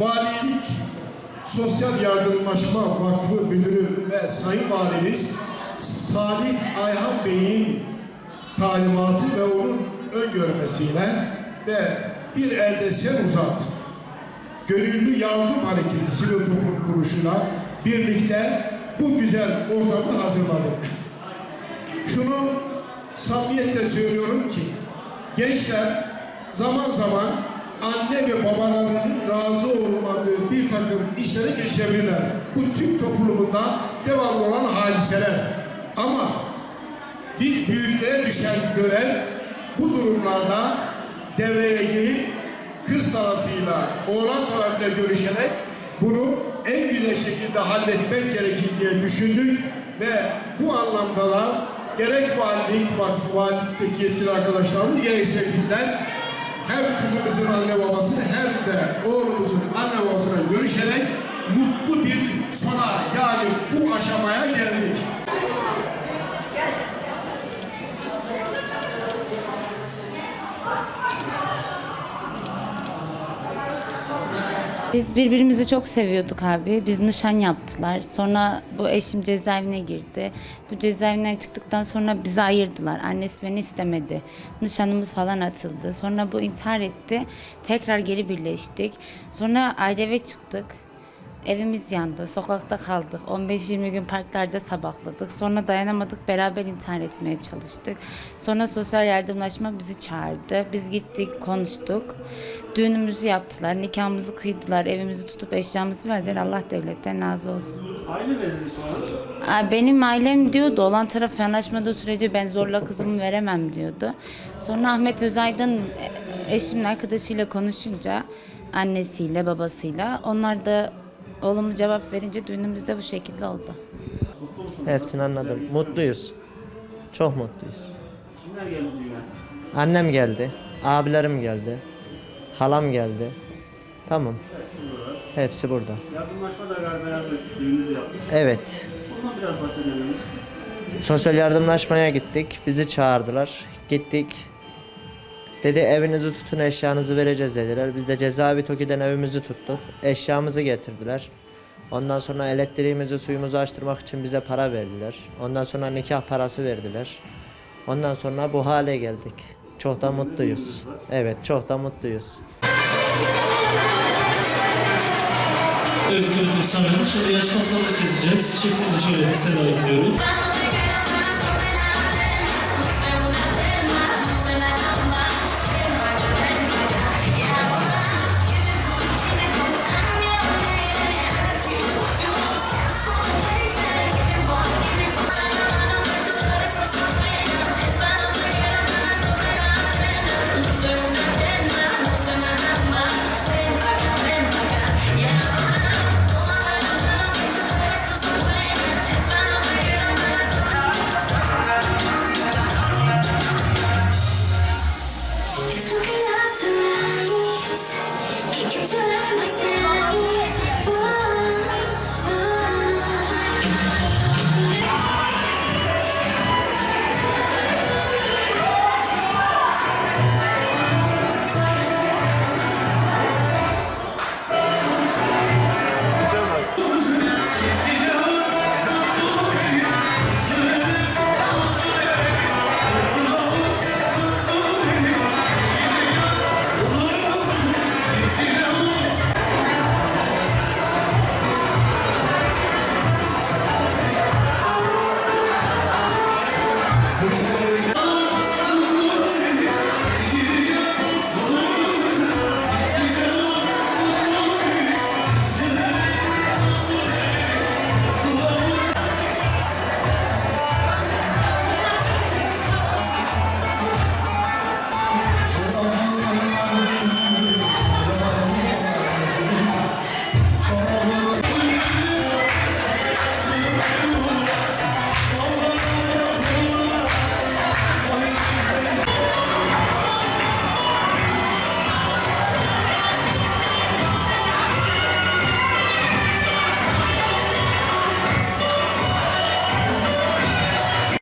Valilik Sosyal Yardımlaşma Vakfı Müdürü ve Sayın Valimiz Salih Ayhan Bey'in talimatı ve onun öngörmesiyle ve bir elde sen uzat Gönüllü Yardım Hareketi Sivil Toplum Kuruluşu'na birlikte bu güzel ortamı hazırladık. Şunu samimiyetle söylüyorum ki gençler zaman zaman anne ve babalarının razı olmadığı bir takım işlere geçebilirler. Bu Türk toplumunda devamlı olan hadiseler. Ama biz büyüklere düşen görev bu durumlarda devreye girip kız tarafıyla oğlan tarafıyla görüşerek bunu en güzel şekilde halletmek gerekir diye düşündük ve bu anlamda da gerek valilik, valilikteki yetkili arkadaşlarımız gerekse bizler hem kızımızın anne babası hem de oğlumuzun anne babasına görüşerek mutlu bir sona yani bu aşamaya geldik. Biz birbirimizi çok seviyorduk abi. Biz nişan yaptılar. Sonra bu eşim cezaevine girdi. Bu cezaevinden çıktıktan sonra bizi ayırdılar. Annesi beni istemedi. Nişanımız falan atıldı. Sonra bu intihar etti. Tekrar geri birleştik. Sonra ayrı çıktık. Evimiz yandı. Sokakta kaldık. 15-20 gün parklarda sabahladık. Sonra dayanamadık. Beraber intihar etmeye çalıştık. Sonra sosyal yardımlaşma bizi çağırdı. Biz gittik, konuştuk. Düğünümüzü yaptılar. Nikahımızı kıydılar. Evimizi tutup eşyamızı verdiler. Allah devletten razı olsun. Aile verildi sonra. Benim ailem diyordu olan taraf yanaşmadığı sürece ben zorla kızımı veremem diyordu. Sonra Ahmet Özaydın e, eşimin arkadaşıyla konuşunca annesiyle babasıyla onlar da olumlu cevap verince düğünümüz de bu şekilde oldu. Hepsini anladım. Mutluyuz. Çok mutluyuz. Kimler geldi düğüne? Annem geldi. Abilerim geldi. Halam geldi. Tamam. Hepsi burada. Yardımlaşma da galiba düğününüzü yaptık. Evet. Ondan biraz bahsedelim. Sosyal yardımlaşmaya gittik. Bizi çağırdılar. Gittik. Dedi evinizi tutun eşyanızı vereceğiz dediler. Biz de cezaevi Toki'den evimizi tuttuk. Eşyamızı getirdiler. Ondan sonra elektriğimizi suyumuzu açtırmak için bize para verdiler. Ondan sonra nikah parası verdiler. Ondan sonra bu hale geldik. Çok da mutluyuz. Evet çok da mutluyuz. Evet Samet. Şimdi yaş pastamızı keseceğiz. Çiftimizi şöyle listede ayırıyoruz. It's